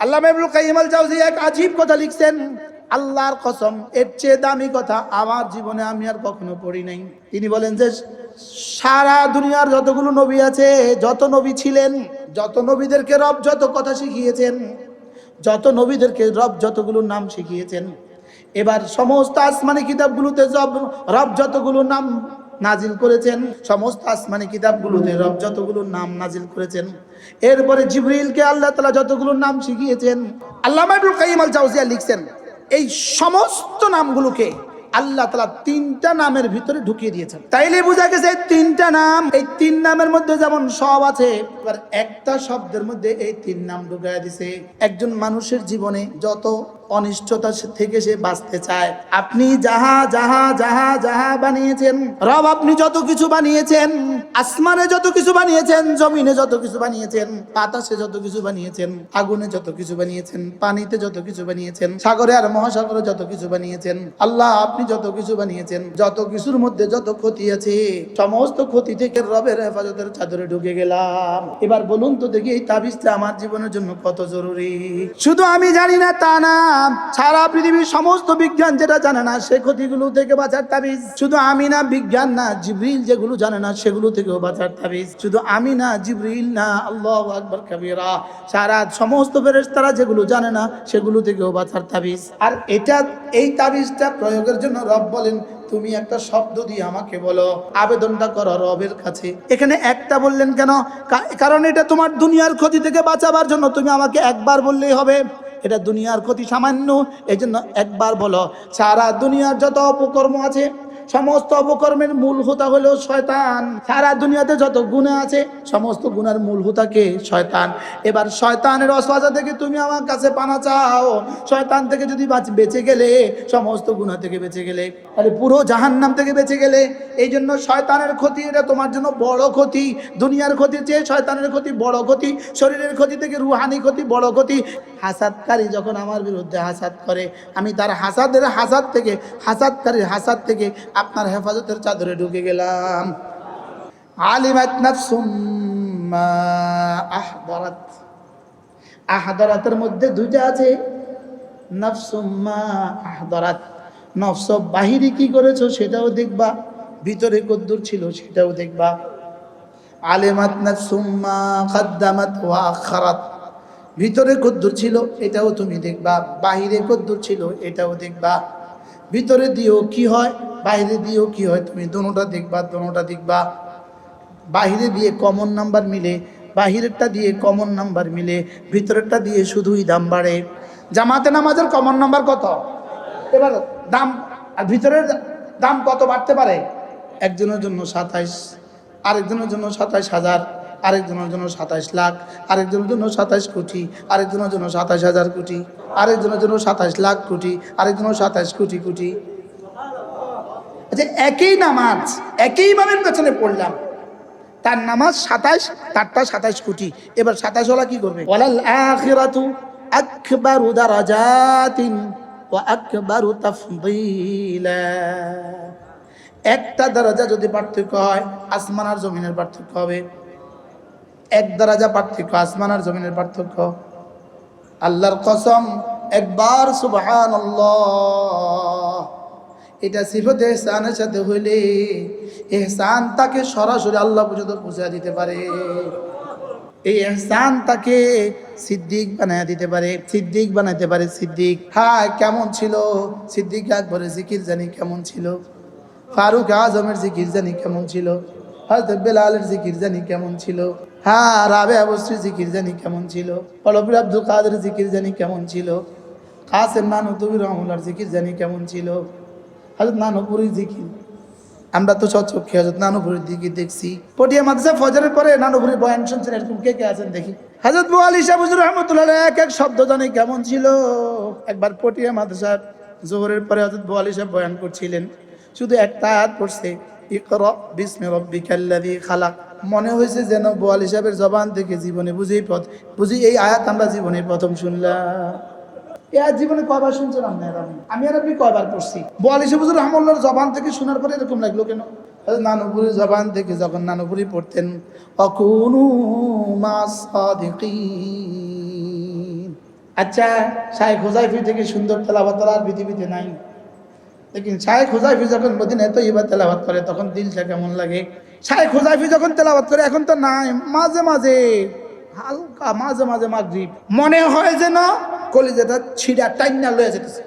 আল্লাহ ইবনুল কাইয়িম আল জাওজি এক আজীব কথা লিখছেন, আল্লাহর কসম, এর চেয়ে দামি কথা আমার জীবনে আমি আর কখনো পড়ি নাই। তিনি বলেন যে, সারা দুনিয়ার যতগুলো নবী আছে, যত নবী ছিলেন, যত নবীদেরকে রব যত কথা শিখিয়েছেন, যত নবীদেরকে রব যতগুলো নাম শিখিয়েছেন, এবার সমস্ত আসমানি কিতাবগুলোতে রব রব যতগুলো নাম নাজিল করেছেন, সমস্ত আসমানি কিতাবগুলোতে রব যতগুলো নাম নাজিল করেছেন। এরপরে জিবরিলকে আল্লাহ তালা যতগুলো নাম শিখিয়েছেন আল্লাহ ইবনুল কাইয়িম আল জাওজিয়া লিখছেন, এই সমস্ত নামগুলোকে আল্লাহ তালা তিনটা নামের ভিতরে ঢুকিয়ে দিয়েছেন। তাইলে বোঝা গেছে তিনটা নাম, এই তিন নামের মধ্যে যেমন সব আছে একটা শব্দের মধ্যে এই তিন নাম ঢুকাইয়া দিছে। একজন মানুষের জীবনে যত অনিষ্টতা থেকে সে বাঁচতে চায়। আপনি যাহা যাহা যাহা যাহা বানিয়েছেন, রব আপনি যত কিছু বানিয়েছেন, আসমানে যত কিছু বানিয়েছেন, জমিনে যত কিছু বানিয়েছেন, বাতাসে যত কিছু বানিয়েছেন, আগুনে যত কিছু বানিয়েছেন, পানিতে যত কিছু বানিয়েছেন, সাগরে আর মহাসাগরে যত কিছু বানিয়েছেন, আল্লাহ আপনি যত কিছু বানিয়েছেন, যত কিছুর মধ্যে যত ক্ষতি আছে, সমস্ত ক্ষতি থেকে রবের হেফাজতের চাদরে ঢুকে গেলাম। এবার বলুন তো দেখি এই তাবিজটা আমার জীবনের জন্য কত জরুরি? শুধু আমি জানি না, তা না। সারা পৃথিবীর সমস্ত বিজ্ঞান যেটা জানে না, সে ক্ষতিগুলো থেকে বাঁচার তাবিজ। শুধু আমি না বিজ্ঞান না, জিবরিল যেগুলো জানে না, সেগুলো থেকেও বাঁচার তাবিজ। শুধু আমি না জিবরিল না, আল্লাহ আকবর কবিরা। সারা সমস্ত ফেরেশতারা যেগুলো জানে না, সেগুলো থেকেও বাঁচার তাবিজ। আর এটা, এই তাবিজটা প্রয়োগের জন্য রব বলেন, তুমি একটা শব্দ দিয়ে আমাকে বলো, আবেদনটা করো রবের কাছে। এখানে একটা বললেন কেন? কারণ এটা তোমার দুনিয়ার ক্ষতি থেকে বাঁচাবার জন্য। তুমি আমাকে একবার বললেই হবে। এটা দুনিয়ার ক্ষতি সামান্য। এই জন্য একবার বলো, সারা দুনিয়ার যত অপকর্ম আছে, সমস্ত অপকর্মের মূল হোতা হলো শয়তান। সারা দুনিয়াতে যত গুণা আছে, সমস্ত গুণার মূল হোতাকে শয়তান। এবার শয়তানের অসবাজা থেকে তুমি আমার কাছে পানা চাও। শয়তান থেকে যদি বেঁচে গেলে, সমস্ত গুণা থেকে বেঁচে গেলে, তাহলে পুরো জাহান্নাম থেকে বেঁচে গেলে এই জন্য শয়তানের ক্ষতি এটা তোমার জন্য বড় ক্ষতি। দুনিয়ার ক্ষতির চেয়ে শয়তানের ক্ষতি বড় ক্ষতি, শরীরের ক্ষতি থেকে রুহানি ক্ষতি বড় ক্ষতি। হাসাদকারী যখন আমার বিরুদ্ধে হাসাদ করে, আমি তার হাসাদের হাসাদ থেকে, হাসাদকারীর হাসাদ থেকে আপনার হেফাজতের চাদরে ঢুকে গেলাম। আলিমাত নাফসুম মা আহদারাত। আহদারাতের মধ্যে দুইটা আছে। নফসুম্মা আহদারাত। নফস বাহিরে কি করেছ সেটাও দেখবা, ভিতরে কদ্দুর ছিল সেটাও দেখবা। আলেমাত নফসুম্মা খাদ্দামাত ওয়া আখারাত। ভিতরে কদ্দুর ছিল, এটাও তুমি দেখবা। বাহিরে কদ্দুর ছিল, এটাও দেখবা। ভিতরে দিয়েও কি হয়, বাইরে দিয়েও কি হয়, তুমি দোনোটা দেখবা দোনোটা দেখবা। বাহিরে দিয়ে কমন নাম্বার মিলে, বাহিরেরটা দিয়ে কমন নাম্বার মিলে, ভিতরেরটা দিয়ে শুধুই দাম বাড়ে। জামাতে নামাজের কমন নাম্বার কত? এবার দাম, আর ভিতরের দাম কত বাড়তে পারে? একজনের জন্য সাতাইশ, আরেকজনের জন্য সাতাইশ হাজার। আরেকজনের জন্য সাতাইশ লাখ, আরেকজনের জন্য সাতাইশ কোটি, আরেকজনের জন্য সাতাইশ হাজার কোটি, আরেকজনের জন্য সাতাইশ লাখ কোটি, আরেকজনের সাতাইশ কোটি কোটি। আচ্ছা একই নামাজ, একই ইমামের পেছনে পড়লাম। তার নামাজ সাতাইশ তারটা সাতাইশ কোটি। এবার সাতাইশ ওলা কি করবে? একটা দরজা যদি পার্থক্য হয়, আসমান আর জমিনের পার্থক্য হবে। এক দরজা পার্থক্য, আসমান আর জমিনের পার্থক্য। আল্লাহর কসম, একবার সুবহান এটা সিফত এহসানের সাথে হইলে এহসান তাকে সরাসরি আল্লাহ পর্যন্ত পৌঁছা দিতে পারে। এই এহসান তাকে সিদ্দিক বানায় দিতে পারে, সিদ্দিক বানাইতে পারে সিদ্দিক। হ্যাঁ কেমন ছিল? সিদ্দিক আকবরের জিকির জানি কেমন ছিল? ফারুক আজমের জিকির জানি কেমন ছিল? হজরত বেলালের জিকির জানি কেমন ছিল? হ্যাঁ রাবে অবশ্যই জিকির জানি কেমন ছিল? পলবীর আব্দুল কাদের জিকির জানি কেমন ছিল? কাসেম নানু তবির রহমুল্লার জিকির জানি কেমন ছিল? হজরত নানুপুরির জিকির। আমরা তো সচক্ষে হজরত নানুপুরির দিকে দেখছি। পটিয়া মাদ্রাসা ফজরের পরে নানুপুরির বয়ান শুনছেন, এরকম কে কে আছেন দেখি। হজরত বুয়ালি সাহুজুর রহমতুল্লাহ এক এক শব্দ জানি কেমন ছিল? একবার পটিয়া মাদ্রাসার জোহরের পরে হজরত বুয়ালি সাহেব বয়ান করছিলেন, শুধু একটা আয়াত পড়ছে, ইকর বিস্মে রব্বিকাল্লাযী খালাক। মনে হয়েছে যেন বোয়াল হিসাবের জবান থেকে জীবনে বুঝেই পথ, বুঝি এই আয়াত আমরা জীবনে প্রথম শুনলাম। জীবনে আমি? আর পড়ছি? জবান থেকে এরকম লাগল কেন? জবান যখন পড়তেন আচ্ছা সুন্দর আর পৃথিবীতে নাই। লেকিন মদিনায় তৈবা তেলাবাত করে, তখন দিলটা কেমন লাগে? শাহেখ হুজাইফি যখন তেলাবাত করে, এখন তো নাই। মাঝে মাঝে, হালকা মাঝে মাঝে মাগরিব। মনে হয় যেন কলিজাটা ছিড়া, টাইনা লয়ে যেতেছে।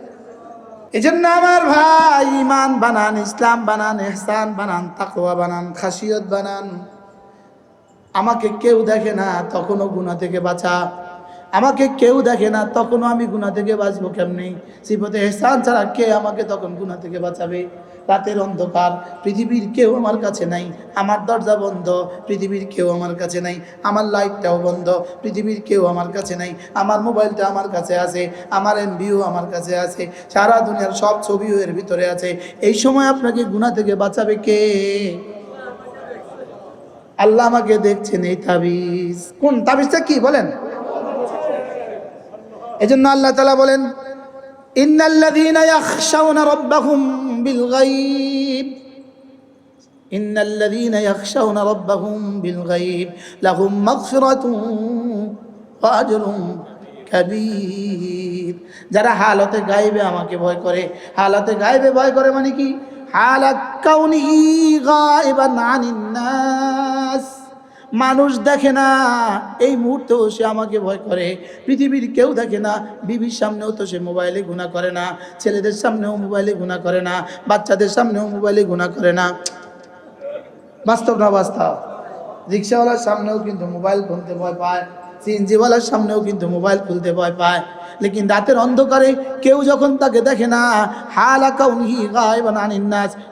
এই জন্য আমার ভাই ইমান বানান, ইসলাম বানান এহসান বানান, তাকওয়া বানান, খাসিয়ত বানান। আমাকে কেউ দেখে না, তখনও গুণা থেকে বাঁচা। আমাকে কেউ দেখে না, তখনও আমি গুণা থেকে বাঁচবো কেমনি? সিপতে এহসান ছাড়া কে আমাকে তখন গুণা থেকে বাঁচাবে? রাতের অন্ধকার, পৃথিবীর কেউ আমার কাছে নাই। আমার দরজা বন্ধ, পৃথিবীর কেউ আমার কাছে নাই। আমার লাইটটাও বন্ধ, পৃথিবীর কেউ আমার কাছে নাই। আমার মোবাইলটা আমার কাছে আছে, আমার এমবিও আমার কাছে আছে, সারা দুনিয়ার সব ছবিও এর ভিতরে আছে। এই সময় আপনাকে গুণা থেকে বাঁচাবে কে? আল্লাহ আমাকে দেখছেন এই তাবিজ। কোন তাবিজটা কি বলেন? এজন্য আল্লাহ তালা বলেন, ইন্নাল্লাযীনা ইয়াখশাউনা রাব্বাহুম। গায়ব। ইন্নাল্লাযীনা ইয়াখশাউনা রাব্বাহুম বিল গায়ব। লাহুম মাগফিরাতুন ওয়া আজরুন যারা হালতে গায়বে আমাকে ভয় করে। হালতে গায়বে ভয় করে মানে কি? হালাত কাউনিহি গায়বান আনিন নাস। মানুষ দেখে না। এই মুহূর্তেও সে আমাকে ভয় করে। পৃথিবীর কেউ দেখে না। বিবির সামনেও তো সে মোবাইলে গুণা করে না। ছেলেদের সামনেও মোবাইলে গুণা করে না। বাচ্চাদের সামনেও মোবাইলে গুণা করে না। বাস্তব না বাস্তব? রিক্সাওয়ালার সামনেও কিন্তু মোবাইল খুলতে ভয় পায়। সিএনজিওয়ালার সামনেও কিন্তু মোবাইল খুলতে ভয় পায়। লেকিন রাতের অন্ধকারে কেউ যখন তাকে দেখে না হালাকা উনহি গায়বান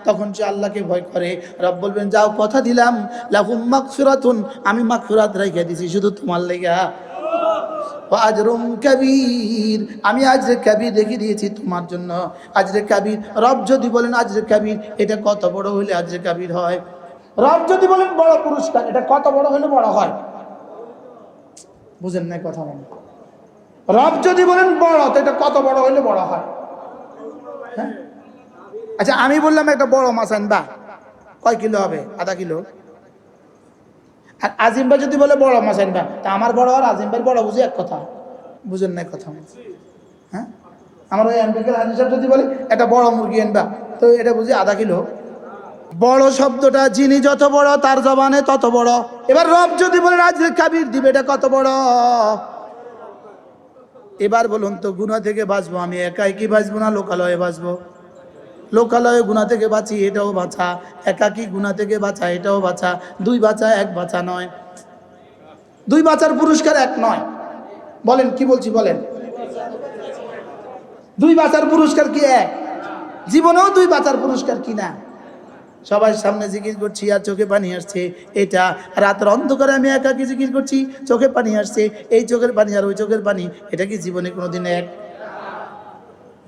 তখন সে আল্লাহকে ভয় করে। রব বলবেন, যাও, কথা দিলাম। লাহুম মাগফিরাতুন, আমি মাগফিরাত রেখে দিছি, শুধু তোমার লেগা। আজরুম কবির, আমি আজরে কবির রেখে দিয়েছি তোমার জন্য। আজরে কাবির, রব যদি বলেন আজরে কবির, এটা কত বড় হলে আজরে কাবির হয়? রব যদি বলেন বড় পুরস্কার, এটা কত বড় হলে বড় হয়? বুঝেন না কথা মনে। রব যদি বলেন বড়, তো এটা কত বড় হলে বড় হয়? হ্যাঁ? আচ্ছা আমি বললাম একটা বড় মাছ আনবা কয় কিলো হবে? আধা কিলো। আর আজিম ভাই যদি বলে বড় মাছ আনবা তা আমার বড় আর আজিম ভাই বড়, বুঝি এক কথা? বুঝেন না কথা হ্যাঁ? আমার ওই আম্বিকার হাজি সাহেব যদি বলে, একটা বড় মুরগি আনবা তো এটা বুঝি আধা কিলো। বড় শব্দটা, যিনি যত বড়, তার জবানে তত বড় এবার রব যদি বলেন আজকে কাবির দিবে, এটা কত বড়? এবার বলুন তো গুণা থেকে বাঁচবো আমি একাই কি বাঁচবো না? লোকালয়ে বাঁচবো। লোকালয়ে গুণা থেকে বাঁচি, এটাও বাঁচা। একাকি গুণা থেকে বাঁচা, এটাও বাঁচা। দুই বাঁচা, এক বাঁচা নয়। দুই বাঁচার পুরস্কার এক নয়। বলেন, কি বলছি বলেন? দুই বাঁচার পুরস্কার কি এক? জীবনেও দুই বাঁচার পুরস্কার কি না? সবার সামনে জিকির করছি আর চোখে পানি আসছে। এটা রাতের অন্ধকারে আমি একাকি জিকির করছি, চোখে পানি আসছে, এই চোখের পানি আর ওই চোখের পানি, এটা কি জীবনে কোনোদিন এক?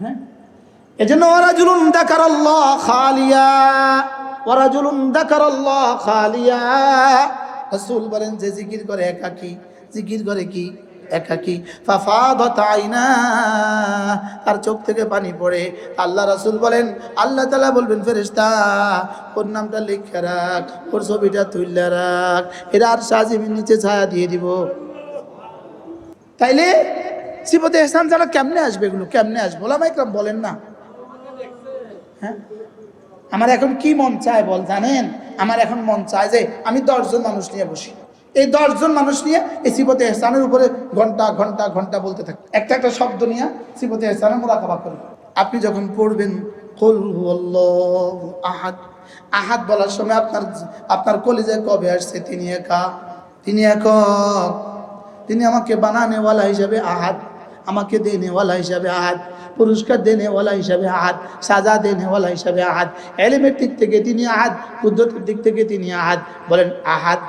হ্যাঁ? এজন্য ওরা জুলুন দেখার খালিয়া ওরা জুলুন দেখার খালিয়া। রসুল বলেন যে জিকির করে একাকি, জিকির করে কি? একাকি। ফাফাদাত আইনা। তার চোখ থেকে পানি পড়ে। আল্লাহ রাসুল বলেন, আল্লাহ তালা বলবেন, ফেরেশতা, ওর নামটা লিখে রাখ, ওর ছবিটা তুইলা রাখ। এরা আর সাজিমের নিচে ছায়া দিয়ে দিব। তাইলে সিপতে এহসান ছাড়া কেমনে আসবে এগুলো? কেমনে আসবে? ওলামা ইকরাম বলেন না। হ্যাঁ? আমার এখন কি মন চায় বল জানেন? আমার এখন মন চায় যে আমি দশজন মানুষ নিয়ে বসি। এই দশজন মানুষ নিয়ে এই সিপতে এহসানের উপরে ঘণ্টা ঘণ্টা ঘণ্টা বলতে থাকে। একটা একটা শব্দ নিয়ে সিপতে এহসানের মোরাকাবা করি। আপনি যখন পড়বেন, কুল আহাদ আহাদ বলার সময় আপনার আপনার কলিজায় কবে আসছে? তিনি একা, তিনি একক। তিনি আমাকে বানানেওয়ালা হিসাবে আহাত আমাকে দেনেওয়ালা হিসাবে আহাদ, পুরস্কার দেনেওয়ালা হিসাবে আহাত সাজা দেনেওয়ালা হিসাবে আহাদ, এলিমের দিক থেকে তিনি আহাত কুদ্রতের দিক থেকে তিনি আহাত বলেন আহাত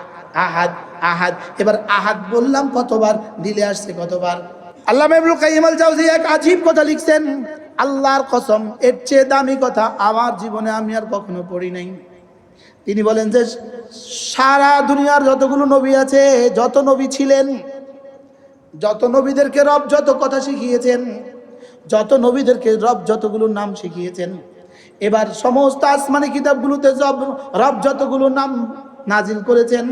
আহাদ আহাদ। এবার আহাদ বললাম কতবার? দিলে আসছে কতবার? এক আজীব কথা লিখছেন, আল্লাহর কসম, এর কথা আমার জীবনে আমি আর কখনো পড়ি নাই। তিনি বলেন যে, সারা দুনিয়ার যতগুলো নবী আছে, যত নবী ছিলেন, যত নবীদেরকে রব যত কথা শিখিয়েছেন, যত নবীদেরকে রব যতগুলো নাম শিখিয়েছেন, এবার সমস্ত আসমানি কিতাবগুলোতে জব রব যতগুলো নাম নাজিল করেছেন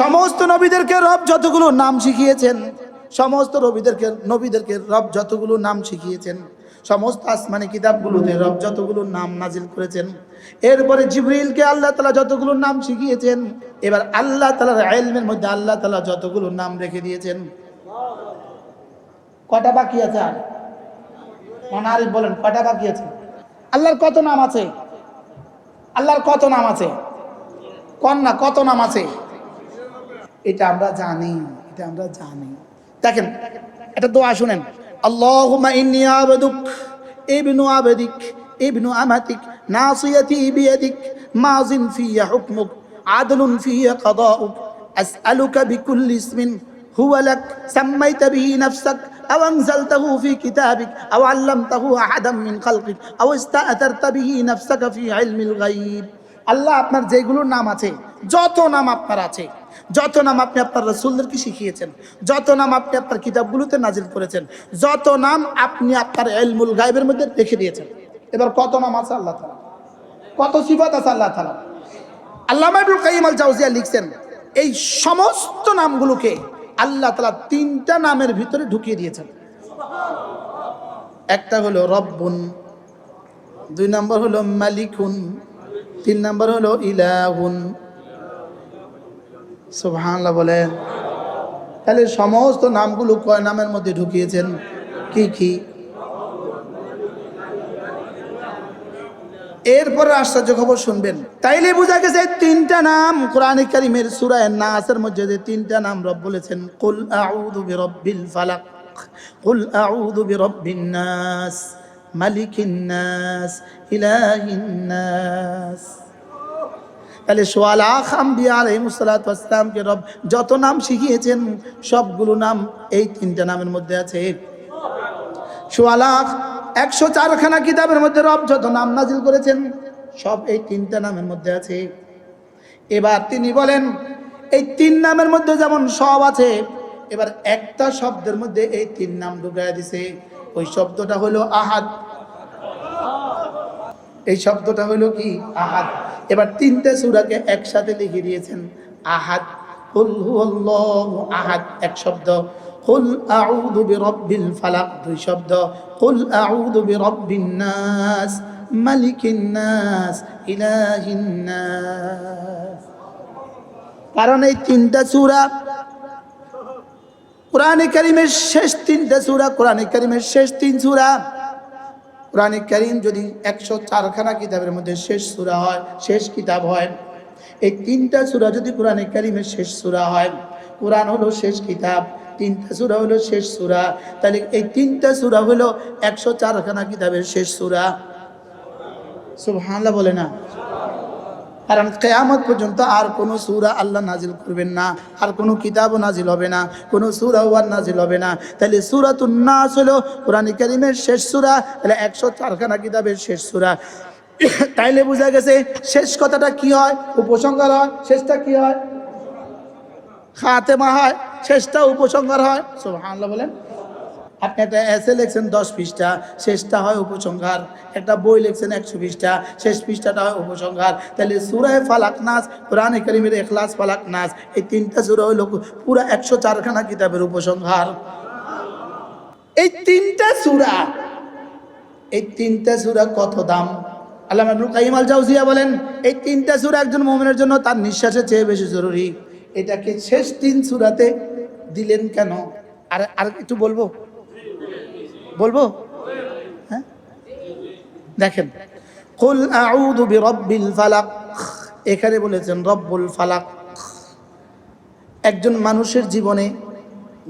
সমস্ত নবীদেরকে রব যতগুলো নাম শিখিয়েছেন, সমস্ত রবিদেরকে, নবীদেরকে রব যতগুলো নাম শিখিয়েছেন, সমস্ত আসমানি কিতাবগুলোতে রব যতগুলো নাম নাজিল করেছেন, এরপরে জিবরিলকে আল্লাহ তালা যতগুলো নাম শিখিয়েছেন, এবার আল্লাহ তালার আইলমের মধ্যে আল্লাহ তালা যতগুলো নাম রেখে দিয়েছেন। কটা বাকি আছে আর? মনে বলেন, কটা বাকি আছে? আল্লাহর কত নাম আছে? আল্লাহর কত নাম আছে? কন্যা কত নাম আছে এটা আমরা জানি এটা আমরা জানি দেখেন এটা দোয়া শুনেন আল্লাহুম্মা ইন্নী আবদুক ইবনু আবদিক ইবনু আমাতিক নাসিয়াতি বিয়াদিক মাযিন ফিয়া হুকমুক আদলুন ফিয়া قضاؤك أسألك بكل اسم هو لك سميت به نفسك أو أنزلته في كتابك أو علمته أحدا من خلقك أو استأثرت به نفسك في علم الغيب আল্লাহ আপনার যেগুলো নাম আছে, যত নাম আপনার আছে, যত নাম আপনি আপনার রসুলদেরকে শিখিয়েছেন, যত নাম আপনি আপনার কিতাবগুলোতে নাজিল করেছেন, যত নাম আপনি আপনার এলমুল গাইবের মধ্যে রেখে দিয়েছেন। এবার কত নাম আছে আল্লাহ তালা কত সিফত আছে আল্লাহ তালা আল্লাহ কাইম আল জাউজিয়া লিখছেন, এই সমস্ত নামগুলোকে আল্লাহ তালা তিনটা নামের ভিতরে ঢুকিয়ে দিয়েছেন। একটা হলো রব্বুন, দুই নম্বর হলো মালিকুন তিন নম্বর হলো ইলাহুন। সুবহানাল্লাহ বলেন। তাহলে সমস্ত নামগুলো কয় নামের মধ্যে ঢুকিয়েছেন? কি কি? এরপরে আশ্চর্য খবর শুনবেন। তাইলে বোঝা গেছে তিনটা নাম কোরআন কারিমের সুরায় নাসের মধ্যে যে তিনটা নাম রব বলেছেন, কুল আউযু বিরাব্বিল ফালাক কুল আউযু বিরাব্বিন নাস মালিকিন নাস, ইলাহিন নাস। তাহলে সোয়ালা খাম্বিয়া আলহিমসালাতামকে রব যত নাম শিখিয়েছেন, সবগুলো নাম এই তিনটা নামের মধ্যে আছে। সোয়ালাখ একশো চারখানা কিতাবের মধ্যে রব যত নাম নাজিল করেছেন, সব এই তিনটা নামের মধ্যে আছে। এবার তিনি বলেন, এই তিন নামের মধ্যে যেমন সব আছে, এবার একটা শব্দের মধ্যে এই তিন নাম ঢুকায় দিছে। ওই শব্দটা হলো আহাদ। এই শব্দটা হলো কি? আহাদ। এবার তিনটে সূরাকে একসাথে লিখে দিয়েছেন, আহাদ। কুল হুয়াল্লাহু আহাদ, এক শব্দ। কুল আউযু বিরাব্বিল ফালাক, দুই শব্দ। কুল আউযু বিরাব্বিন নাস, মালিকিন নাস, ইলাহিন নাস। কারণ এই তিনটা সূরা কোরআনে কারিমের শেষ তিনটা সূরা, কোরআনে কারিমের শেষ তিন সূরা কোরআনে করিম যদি একশো চারখানা কিতাবের মধ্যে শেষ সুরা হয়, শেষ কিতাব হয়, এই তিনটা সুরা যদি কোরআনে করিমের শেষ সুরা হয়, কোরআন হলো শেষ কিতাব, তিনটা সুরা হলো শেষ সুরা, তাহলে এই তিনটা সুরা হলো একশো চারখানা কিতাবের শেষ সূরা। সুবহানাল্লাহ বলে না। কারণ কেয়ামত পর্যন্ত আর কোনো সুরা আল্লাহ নাজিল করবেন না, আর কোনো কিতাবও নাজিল হবে না, কোনো সুরাও আর নাজিল হবে না। তাহলে সুরাতুন নাস হলো কোরআন কারিমের শেষ সুরা, তাহলে একশো চারখানা কিতাবের শেষ সুরা। তাইলে বোঝা গেছে শেষ কথাটা কি হয়? উপসংহার হয়, শেষটা কি হয়? খাতেমা হয়, শেষটা উপসংহার হয়। সুবহানাল্লাহ বলেন। আপনি একটা এসে লিখছেন, দশ পৃষ্ঠা, শেষটা হয় উপসংহার। একটা বই লিখছেন, একশো পৃষ্ঠা, শেষ পৃষ্ঠাটা হয় উপসংহার। তাহলে সুরায় ফালাক নাস, কোরআনে করিমের এখলাস ফালাক নাস, এই তিনটা সুরা হইল পুরো একশো চারখানা কিতাবের উপসংহার। এই তিনটা সুরা, এই তিনটা সুরা কত দাম? আল্লাহ আব্দুল কাইম জাউজিয়া বলেন, এই তিনটা সুরা একজন মোমেনের জন্য তার নিঃশ্বাসের চেয়ে বেশি জরুরি। এটাকে শেষ তিন সুরাতে দিলেন কেন? আর আর একটু বলব? বলব? হ্যাঁ? দেখেন, কুল আউযু বিরাব্বিল ফালাক এখানে বলেছেন, রব্বুল ফালাক একজন মানুষের জীবনে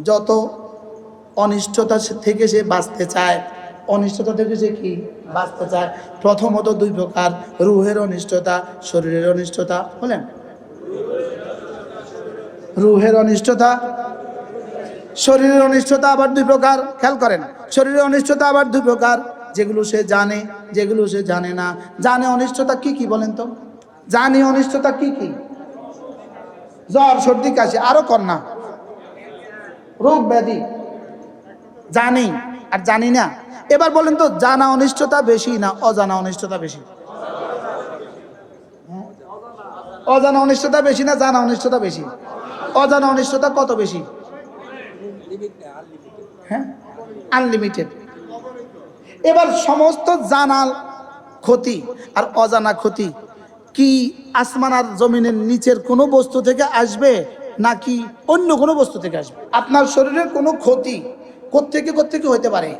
যত অনিষ্টতা থেকে সে বাঁচতে চায়, অনিষ্টতা থেকে সে কি বাঁচতে চায়? প্রথমত দুই প্রকার, রুহের অনিষ্টতা, শরীরের অনিষ্টতা, বলেন। রুহের অনিষ্টতা, শরীরের অনিষ্টতা, আবার দুই প্রকার, খেয়াল করেন। শরীরের অনিষ্টতা আবার দুই প্রকার, যেগুলো সে জানে, যেগুলো সে জানে না। জানে অনিষ্টতা কি কি বলেন তো? জানি অনিষ্টতা কি কি? জ্বর, সর্দি, কাশি, আরও কন্যা। রোগ, ব্যাধি। জানি আর জানি না। এবার বলেন তো, জানা অনিষ্টতা বেশি না অজানা অনিষ্টতা বেশি? অজানা অনিষ্টতা বেশি না জানা অনিষ্টতা বেশি? অজানা অনিষ্টতা কত বেশি? হ্যাঁ? আনলিমিটেড এবার সমস্ত জানাল ক্ষতি আর অজানা ক্ষতি। কি আসমান আর জমিনের নিচের কোনো বস্তু থেকে আসবে নাকি অন্য কোনো বস্তু থেকে আসবে? আপনার শরীরের কোনো ক্ষতি কোত্থেকে কোত্থেকে হইতে পারে?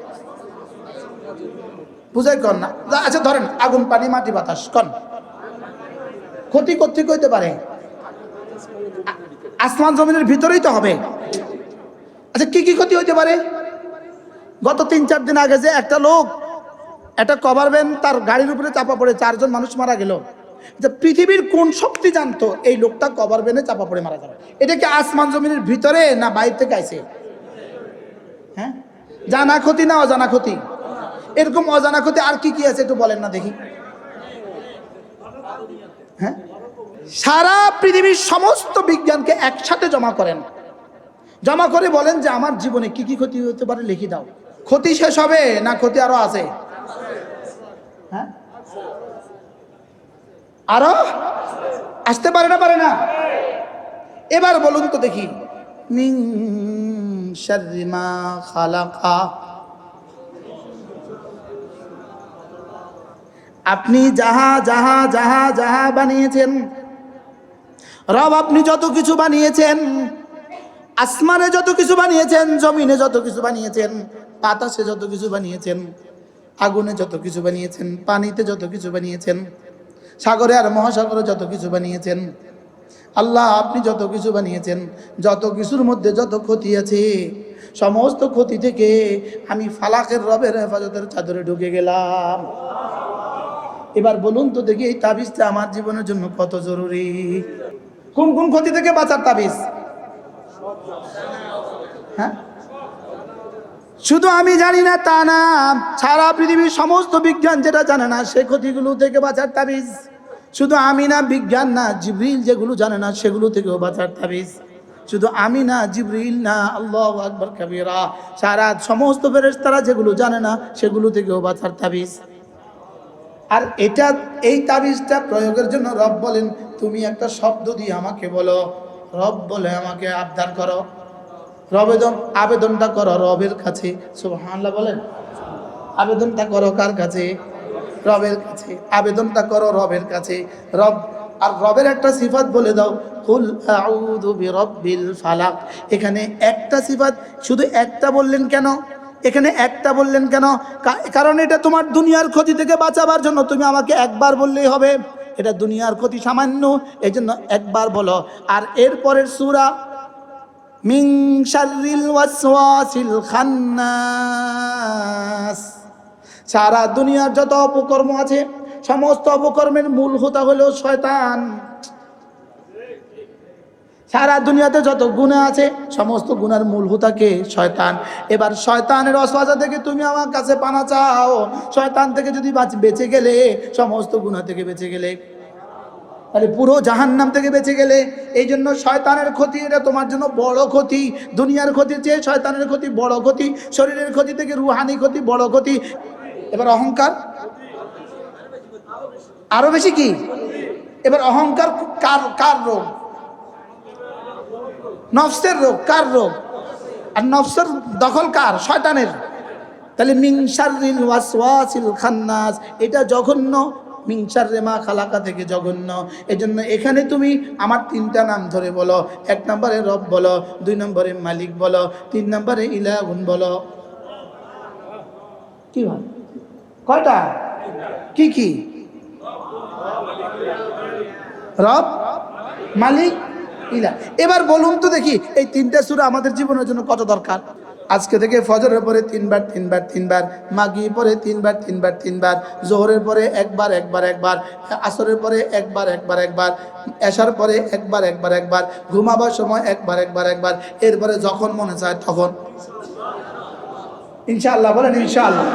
বুঝাই কর না। আচ্ছা ধরেন আগুন, পানি, মাটি, বাতাস, কন। ক্ষতি কোত্থেকে হইতে পারে? আসমান, জমিনের ভিতরেই তো হবে। আচ্ছা কি কি ক্ষতি হইতে পারে? গত তিন, চার দিন আগে যে একটা লোক একটা কভার ভ্যান তার গাড়ির উপরে চাপা পড়ে, চারজন মানুষ মারা গেল। যে পৃথিবীর কোন শক্তি জানতো, এই লোকটা কভার ভ্যানে চাপা পড়ে মারা যাবে এটা কি আসমান জমিনের ভিতরে না বাইরে থেকে আইছে? হ্যাঁ? জানা ক্ষতি না অজানা ক্ষতি? এরকম অজানা ক্ষতি আর কি কি আছে একটু বলেন না দেখি। হ্যাঁ? সারা পৃথিবীর সমস্ত বিজ্ঞানকে একসাথে জমা করেন। জমা করে বলেন যে আমার জীবনে কি কি ক্ষতি হতে পারে, লিখে দাও। ক্ষতি শেষ হবে না ক্ষতি আরও আছে? হ্যাঁ? আরও? আসতে পারে না পারে না? এবার বলুন তো দেখি। আপনি যাহা যাহা যাহা যাহা বানিয়েছেন, রব আপনি যত কিছু বানিয়েছেন, আসমানে যত কিছু বানিয়েছেন, জমিনে যত কিছু বানিয়েছেন বাতাসে যত কিছু বানিয়েছেন, আগুনে যত কিছু বানিয়েছেন, পানিতে যত কিছু বানিয়েছেন, সাগরে আর মহাসাগরে যত কিছু বানিয়েছেন, আল্লাহ আপনি যত কিছু বানিয়েছেন, যত কিছুর মধ্যে যত ক্ষতি আছে, সমস্ত ক্ষতি থেকে আমি ফালাকের রবের হেফাজতের চাদরে ঢুকে গেলাম। এবার বলুন তো দেখি এই তাবিজটা আমার জীবনের জন্য কত জরুরি? কোন কোন ক্ষতি থেকে বাঁচার তাবিজ? হ্যাঁ? শুধু আমি জানি না তা না, সারা পৃথিবীর সমস্ত বিজ্ঞান যেটা জানে না, সে ক্ষতিগুলো থেকে বাঁচার তাবিজ। শুধু আমি না বিজ্ঞান না, জিবরিল যেগুলো জানে না, সেগুলো থেকেও বাঁচার তাবিজ। শুধু আমি না জিবরিল না, আল্লাহ আকবর কাবিরা। সারা সমস্ত ফেরেশতারা যেগুলো জানে না, সেগুলো থেকেও বাঁচার তাবিজ। আর এটা, এই তাবিজটা প্রয়োগের জন্য রব বলেন, তুমি একটা শব্দ দিয়ে আমাকে বলো। রব বলে আমাকে আবদার করো। রবেদন আবেদনটা করো রবের কাছে। সুবহানাল্লাহ বলেন। আবেদনটা করো কার কাছে? রবের কাছে। আবেদনটা করো রবের কাছে। রব, আর রবের একটা সিফাত বলে দাও। কুল আউযু বিরাব্বিল ফালাক। এখানে একটা সিফাত, শুধু একটা বললেন কেন? এখানে একটা বললেন কেন? কারণ এটা তোমার দুনিয়ার ক্ষতি থেকে বাঁচাবার জন্য। তুমি আমাকে একবার বললেই হবে। এটা দুনিয়ার ক্ষতি সামান্য এই জন্য একবার বলো। আর এরপরের সূরা মিং শাররিল ওয়াসওয়াসিল খান্নাস। সারা দুনিয়ার যত অপকর্ম আছে, সমস্ত অপকর্মের মূল হোতা হলো শয়তান। সারা দুনিয়াতে যত গুণা আছে, সমস্ত গুণার মূল হুতাকে শয়তান। এবার শয়তানের অসওয়াজা থেকে তুমি আমার কাছে পানা চাও। শয়তান থেকে যদি বেঁচে গেলে, সমস্ত গুণা থেকে বেঁচে গেলে। তাহলে পুরো জাহান্নাম থেকে বেঁচে গেলে এই জন্য শয়তানের ক্ষতি, এটা তোমার জন্য বড় ক্ষতি। দুনিয়ার ক্ষতির চেয়ে শয়তানের ক্ষতি বড় ক্ষতি, শরীরের ক্ষতি থেকে রুহানি ক্ষতি বড় ক্ষতি। এবার অহংকার? আরও বেশি কি? এবার অহংকার কার কার রোগ? নফসের রোগ, কার রোগ? আর নফসের দখল কার? শয়তানের। তাহলে ওয়াসওয়াসিল খান্নাস, এটা জঘন্য মিংসার রেমা খালাকা থেকে জঘন্য। এজন্য এখানে তুমি আমার তিনটা নাম ধরে বলো। এক নম্বরে রব বলো, দুই নম্বরে মালিক বলো, তিন নম্বরে ইলাহুন বলো। কি হয় কয়টা? কি কি? রব, মালিক ইলা এবার বলুন তো দেখি, এই তিনটা সুরা আমাদের জীবনের জন্য কত দরকার? আজকে থেকে ফজরের পরে তিনবার তিনবার তিনবার মাগি পরে তিনবার তিনবার তিনবার জোহরের পরে একবার একবার একবার আসরের পরে একবার একবার একবার এশার পরে একবার একবার একবার ঘুমাবার সময় একবার একবার একবার এরপরে যখন মনে চায় তখন ইনশাআল্লাহ বলেন ইনশাআল্লাহ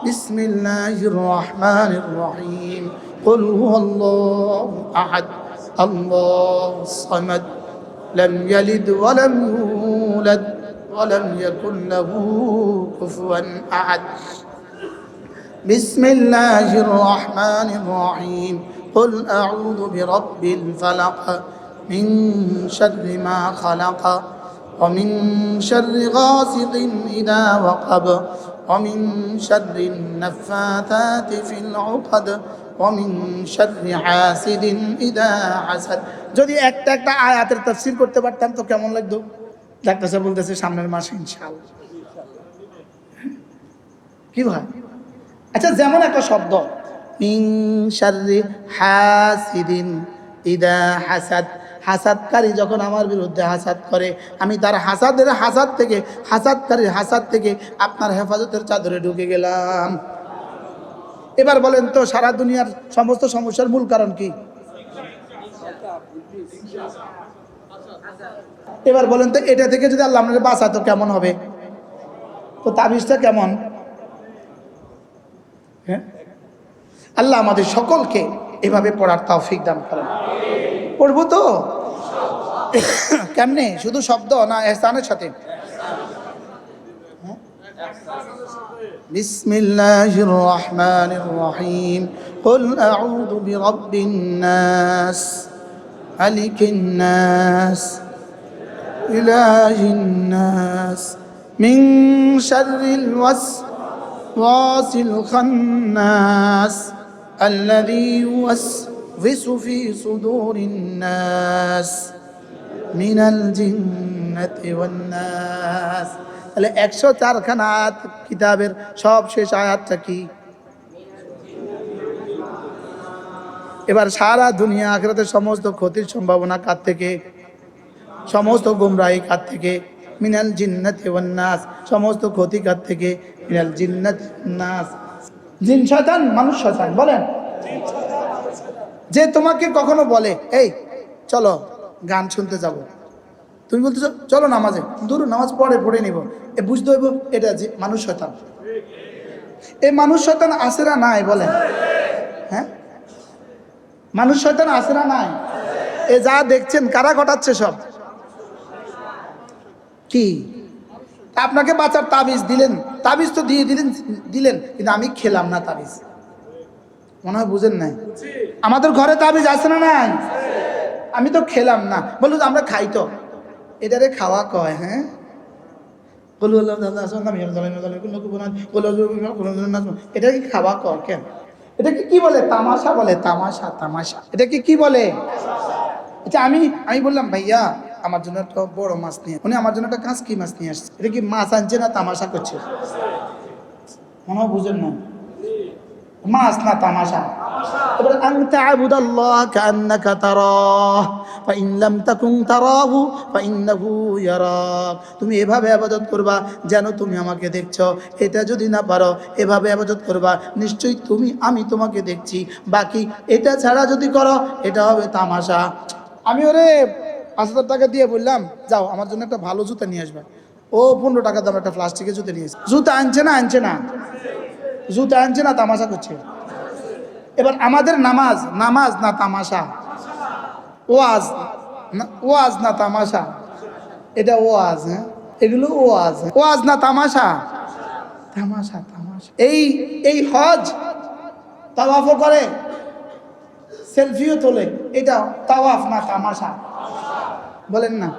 بسم الله الرحمن الرحيم قل هو الله أحد الله الصمد لم يلد ولم يولد ولم يكن له كفوا أحد بسم الله الرحمن الرحيم قل أعوذ برب الفلق من شر ما خلق ومن شر غاسق إذا وقب ومن شر النفاثات في العقد ومن شر حاسد إذا حسد যদি একটা একটা আয়াতের তাফসীর করতে পারতাম তো কেমন লাগতো ডাক্তার সাহেব বলতেছে সামনের মাসে ইনশাআল্লাহ। কি ভাই? আচ্ছা যেমন একটা শব্দ। হাসাদকারী যখন আমার বিরুদ্ধে হাসাদ করে, আমি তার হাসাদের হাসাদ থেকে, হাসাদকারীর হাসাদ থেকে আপনার হেফাজতের চাদরে ঢুকে গেলাম। এবার বলেন তো, সারা দুনিয়ার সমস্ত সমস্যার মূল কারণ কি? এবার বলেন তো এটা থেকে যদি আল্লাহ আপনাকে বাঁচাতো কেমন হবে তো তাবিজটা কেমন হ্যাঁ আল্লাহ আমাদের সকলকে এভাবে পড়ার তৌফিক দান করেন পড়বো তো কেমনে শুধু শব্দ না এহসানের সাথে بسم الله الرحمن الرحيم قل أعوذ برب الناس ملك الناس إله الناس من شر الوسواس الخناس الذي يوسوس في صدور الناس من الجنة والناس তাহলে একশো চারখানা আয়াত কিতাবের সব শেষ আয়াতটা কি এবার সারা দুনিয়া আখরাতের সমস্ত ক্ষতির সম্ভাবনা কার থেকে সমস্ত গুমরাহি কার থেকে? মিনাল জিন্নাতি ওয়ান নাস। সমস্ত ক্ষতি কার থেকে? মিনাল জিন্নাতি ওয়ান নাস। জিন শয়তান, মানুষ শয়তান, বলেন। যে তোমাকে কখনো বলে, এই, চলো, গান শুনতে যাব। তুমি বলতেছো চলো নামাজে, দূর, নামাজ পড়ে পড়ে নিব। এ বুঝতে হইব, এটা যে মানুষ শয়তান। এই মানুষ শয়তান আসে না নাই, বলেন। হ্যাঁ? মানুষ শয়তান আসে না নাই। এ যা দেখছেন, কারা ঘটাচ্ছে সব? কি আপনাকে বাঁচার তাবিজ দিলেন তাবিজ তো দিয়ে দিলেন দিলেন কিন্তু আমি খেলাম না তাবিজ মনে হয় বুঝেন নাই আমাদের ঘরে তাবিজ আছে না নাই আমি তো খেলাম না বলুন আমরা খাই তো এটারে খাওয়া কয় হ্যাঁ এটা কি খাওয়া কর কেন এটাকে কি বলে তামাশা বলে তামাশা তামাশা এটাকে কি বলে আচ্ছা আমি আমি বললাম ভাইয়া আমার জন্য একটা বড় মাছ নিয়ে উনি আমার জন্য একটা কাঁচকি মাছ নিয়ে আসছে। এটা কি মাছ আনছে না তামাশা করছে? মনে বুঝেন না মাছ না তামাশা। তুমি এভাবে আবাদত করবা যেন তুমি আমাকে দেখছ। এটা যদি না পারো, এভাবে ইবাদত করবা, নিশ্চয়ই তুমি, আমি তোমাকে দেখছি। বাকি এটা ছাড়া যদি করো, এটা হবে তামাশা। আমি ওরে পাঁচ হাজার টাকা দিয়ে বললাম, যাও, আমার জন্য একটা ভালো জুতা নিয়ে আসবা। ও পনেরো টাকা দাম একটা প্লাস্টিকের জুতা নিয়ে জুতা আনছে না আনছে না। জুতা আনছে না, তামাশা করছে। এবার আমাদের নামাজ নামাজ না তামাশা। ওয়াজ ওয়াজ না তামাশা। এটা ওয়াজ হ্যাঁ? এগুলো ওয়াজ ওয়াজ না তামাশা? তামাশা তামাশা। এই এই হজ তাওয়াফও করে, সেলফিও তোলে। এটা তাওয়াফ না তামাশা। বলেন না।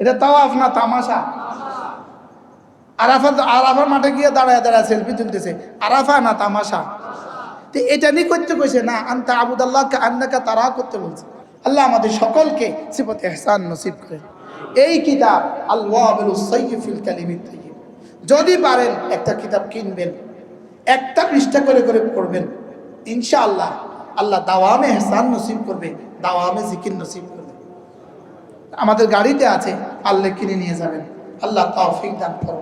এটা তাওয়াফ না তামাশা? আরাফা আরাফার মাঠে গিয়ে দাঁড়ায় দাঁড়ায় সেলফি তুলতেছে। আরাফা না তামাশা? তো এটা নিয়ে করতে কইছে, না, আন্তা আবুদাল্লাহকে আন্নাকা তারা করতে বলছে। আল্লাহ আমাদের সকলকে সিফত এহসান নসিব করে। এই কিতাব আল্লাহ যদি পারেন একটা কিতাব কিনবেন, একটা পৃষ্ঠা করে করে পড়বেন, ইনশাআল্লাহ আল্লাহ দাওয়ামে এহসান নসিব করবে, দাওয়ামে জিকির নসিব করবে। আমাদের গাড়িতে আছে আল্লাহ কিনে নিয়ে যাবেন। আল্লাহ তৌফিক দান করুন।